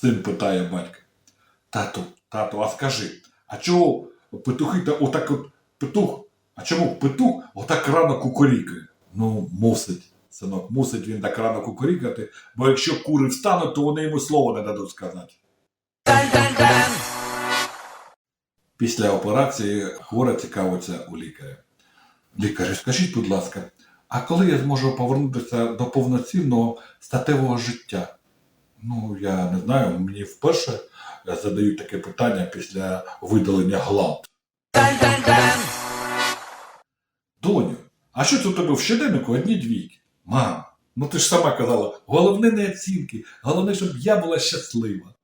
Син питає батька. Тату, тату, а скажи, а чого петухи та отак от петух? А чому петух отак рано кукурікає? Ну, мусить, синок, мусить він так рано кукурікати, бо якщо кури встануть, то вони йому слова не дадуть сказати. Після операції хвора цікавиться у лікаря. Лікарю, скажіть, будь ласка, а коли я зможу повернутися до повноцінного статевого життя? Ну, я не знаю, мені вперше задають таке питання після видалення гланд. Доню, а що це у тебе в щоденнику одні двійки? Мам, ну ти ж сама казала, головне не оцінки, головне, щоб я була щаслива.